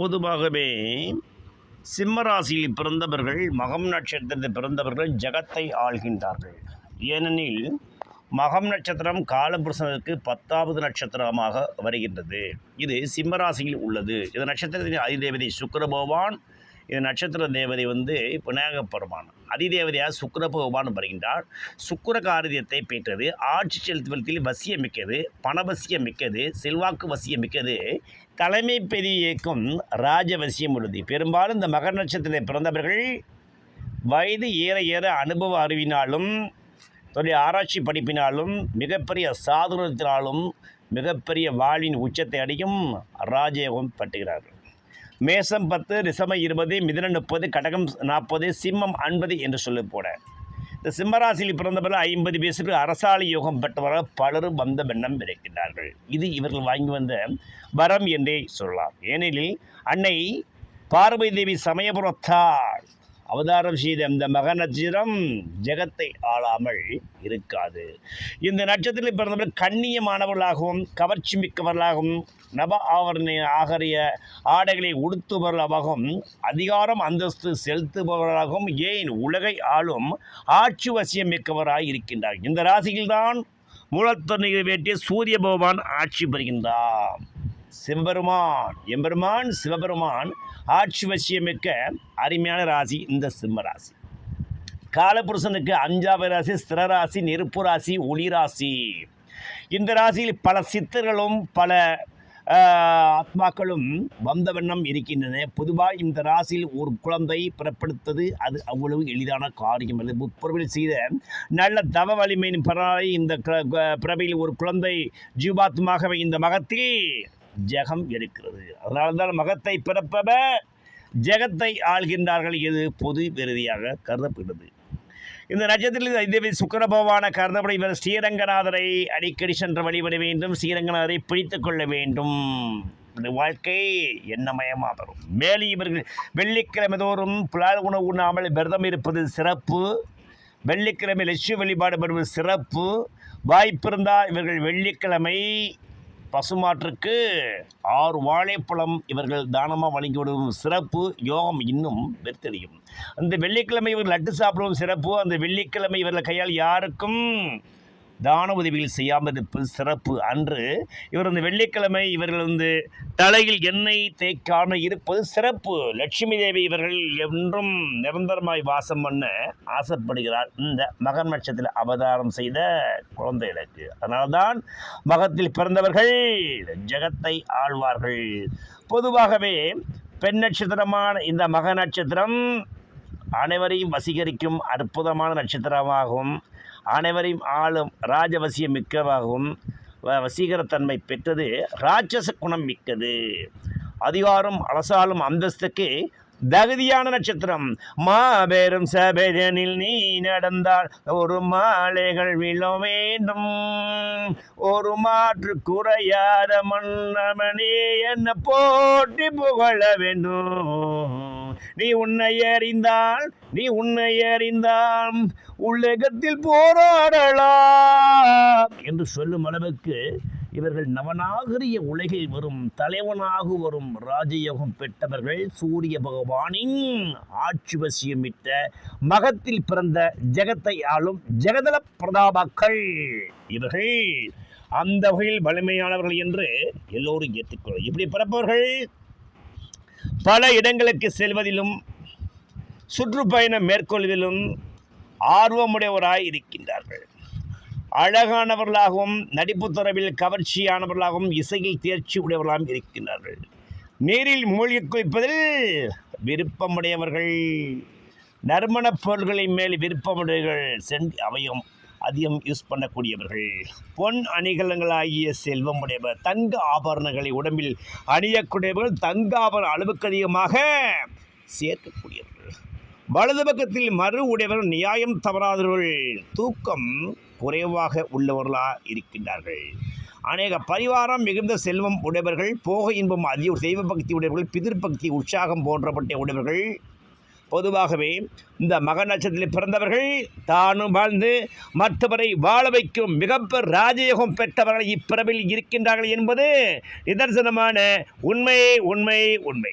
பொதுவாகவே சிம்மராசியில் பிறந்தவர்கள் மகம் நட்சத்திரத்தில் பிறந்தவர்கள் ஜகத்தை ஆள்கின்றார்கள். ஏனெனில் மகம் நட்சத்திரம் காலபுருஷனுக்கு பத்தாவது நட்சத்திரமாக வருகின்றது. இது சிம்மராசியில் உள்ளது. இந்த நட்சத்திரத்தின் அதிதேவதை சுக்கிர பகவான் இந்த நட்சத்திர தேவதை வந்து விநாயக பெருமான் அதிதேவதையாக சுக்கர பகவான் வருகின்றார். சுக்கர காரியத்தை பெற்றது. ஆட்சி செலுத்துவதில் வசியம் மிக்கது. பணவசியம் மிக்கது. செல்வாக்கு வசியம் மிக்கது. தலைமை பெரிய இயக்கம் ராஜவசியம் உள்ளது. பெரும்பாலும் இந்த மகர நட்சத்திரத்தை பிறந்தவர்கள் வயது ஏற ஏற அனுபவ அறிவினாலும் தொழில் ஆராய்ச்சி படிப்பினாலும் மிகப்பெரிய சாதுரத்தினாலும் மிகப்பெரிய வாழ்வின் உச்சத்தை அடையும் ராஜயோகம் பட்டுகிறார்கள். மேசம் பத்து ரிசமம் இருபது மிதுனம் முப்பது கடகம் நாற்பது சிம்மம் ஐம்பது என்று சொல்லி போட. இந்த சிம்மராசியில் பிறந்தவர்கள் ஐம்பது பேசுக்கு அரசாலை யோகம் பெற்றவர்கள் பலரும் வந்த வண்ணம் இருக்கின்றார்கள். இது இவர்கள் வாங்கி வந்த வரம் என்றே சொல்லலாம். ஏனெனில் அன்னை பார்வதி தேவி சமயபுரத்தால் அவதாரம் செய்த இந்த மக நட்சத்திரம் ஜெகத்தை ஆளாமல் இருக்காது. இந்த நட்சத்திரத்தில் பிறந்தவர்கள் கண்ணியமானவர்களாகவும் கவர்ச்சி மிக்கவர்களாகவும் நவ ஆவரண ஆகரிய ஆடைகளை உடுத்துபவர்களாகவும் அதிகாரம் அந்தஸ்து செலுத்துபவர்களாகவும் ஏன் உலகை ஆளும் ஆட்சி வசியம் மிக்கவராக இருக்கின்றார். இந்த ராசியில்தான் மூலத்தொன்னை வேட்டிய சூரிய பகவான் ஆட்சி பெறுகின்றார் சிவபெருமான். எம்பெருமான் சிவபெருமான் ஆட்சி வசியமிக்க அருமையான ராசி இந்த சிம்ம ராசி. காலபுருஷனுக்கு அஞ்சாவது ராசி ஸ்திர ராசி நெருப்பு ராசி ஒளி ராசி. இந்த ராசியில் பல சித்தர்களும் பல ஆத்மாக்களும் வந்த வண்ணம் இருக்கின்றன. பொதுவாக இந்த ராசியில் ஒரு குழந்தை பிறப்படுத்தது அது அவ்வளவு எளிதான காரியம் அல்லது முற்பொருவில் செய்த நல்ல தவ வலிமையின் பரவாலை இந்த க- பிறவியில் ஒரு குழந்தை ஜீவாத்மாகவே இந்த மகத்தில் ஜெகம் எடுக்கிறது. அதனால தான் மகத்தை பிறப்பவ ஜெகத்தை ஆள்கின்றார்கள் இது பொது விருதியாக கருதப்படுகிறது இந்த நட்சத்திரத்தில் இதே சுக்கர கருதப்பட இவர் ஸ்ரீரங்கநாதரை அடிக்கடி சென்று வழிபட வேண்டும் ஸ்ரீரங்கநாதரை பிடித்து கொள்ள வேண்டும். இந்த வாழ்க்கை எண்ணமயமாக வரும். மேலும் இவர்கள் வெள்ளிக்கிழமை தோறும் புலால் உணவு உண்ணாமல் விரதம் இருப்பது சிறப்பு. வெள்ளிக்கிழமை லட்சுமி வழிபாடு பெறுவது சிறப்பு. வாய்ப்பிருந்தால் இவர்கள் வெள்ளிக்கிழமை பசுமாற்றுக்கு ஆறு வாழைப்பழம் இவர்கள் தானமாக வழங்கி விடுவதும் சிறப்பு யோகம் இன்னும் வெறுத்தடியும் அந்த வெள்ளிக்கிழமை இவர்கள் லட்டு சாப்பிடுவோம் சிறப்பு. அந்த வெள்ளிக்கிழமை இவர்கள் கையால் யாருக்கும் தான உதவிகள் செய்யாமல் இருப்பது சிறப்பு அன்று இவர் அந்த வெள்ளிக்கிழமை இவர்கள் வந்து தலையில் எண்ணெய் தேய்க்காமல் இருப்பது சிறப்பு. லட்சுமி தேவி இவர்கள் என்றும் நிரந்தரமாய் வாசம் பண்ண ஆசைப்படுகிறார் இந்த மகன் நட்சத்திரத்தில் அவதாரம் செய்த குழந்தைகளுக்கு. அதனால்தான் மகத்தில் பிறந்தவர்கள் ஜெகத்தை ஆழ்வார்கள் பொதுவாகவே பெண் நட்சத்திரமான இந்த மக நட்சத்திரம் அனைவரையும் வசீகரிக்கும் அற்புதமான நட்சத்திரமாகவும் அனைவரையும் ஆளும் ராஜவசியம் மிக்கவாகவும் வசீகரத்தன்மை பெற்றது ராட்சச குணம் மிக்கது. அதிகாரம் அரசாலும் அந்தஸ்துக்கு தகுதியான நட்சத்திரம். மாபெரும் சபைதனில் நீ நடந்தால் ஒரு மாலைகள் விழ வேண்டும். ஒரு மாற்று குறையாத மன்னமனே என்ன போட்டி புகழ வேண்டும்? நீ உன்னை அறிந்தால் நீ உன்னை அறிந்தால் உலகத்தில் போராடலாம் என்று சொல்லும் அளவுக்கு இவர்கள் நவநாகரிய உலகில் வரும் தலைவனாக வரும் ராஜயோகம் பெற்றவர்கள் சூரிய பகவானின் ஆட்சி வசியமிட்ட மகத்தில் பிறந்த ஜெகத்தை ஆளும் ஜெகதல பிரதாபாக்கள் இவர்கள். அந்த வகையில் வலிமையானவர்கள் என்று எல்லோரும் ஏற்றுக்கொள்ள இப்படி பிறப்பவர்கள் பல இடங்களுக்கு செல்வதிலும் சுற்றுப்பயணம் மேற்கொள்வதிலும் ஆர்வமுடையவராய் இருக்கின்றார்கள். அழகானவர்களாகவும் நடிப்புத் துறவில் கவர்ச்சியானவர்களாகவும் இசையில் தேர்ச்சி உடையவர்களாகவும் இருக்கின்றார்கள். நீரில் மூழ்கி குளிப்பதில் விருப்பமுடையவர்கள். நறுமணப் பொருள்களின் மேல் விருப்பமுடையவர்கள் சென்று அவையும் அதிகம் யூஸ் பண்ணக்கூடியவர்கள். பொன் அணிகலங்களாகிய செல்வம் உடையவர் தங்க ஆபரணங்களை உடம்பில் அணியக்கூடியவர்கள் தங்க ஆபரண அளவுக்கு அதிகமாக சேர்க்கக்கூடியவர்கள். வலது பக்கத்தில் மறு உடையவர்கள் நியாயம் தவறாதவர்கள். தூக்கம் குறைவாக உள்ளவர்களாக இருக்கின்றார்கள். அநேக பரிவாரம் மிகுந்த செல்வம் உடையவர்கள் போக இன்பம் அதிக தெய்வ பக்தி உடையவர்கள் பிதிர்பக்தி உற்சாகம் போன்றப்பட்ட உடையவர்கள் பொதுவாகவே இந்த மக நட்சத்திரத்தில் பிறந்தவர்கள் தானும் வாழ்ந்து மற்றவரை வாழ வைக்கும் மிகப்பெரிய ராஜயோகம் பெற்றவர்கள் இப்பிறவில் இருக்கின்றார்கள் என்பது நிதர்சனமான உண்மை உண்மை உண்மை.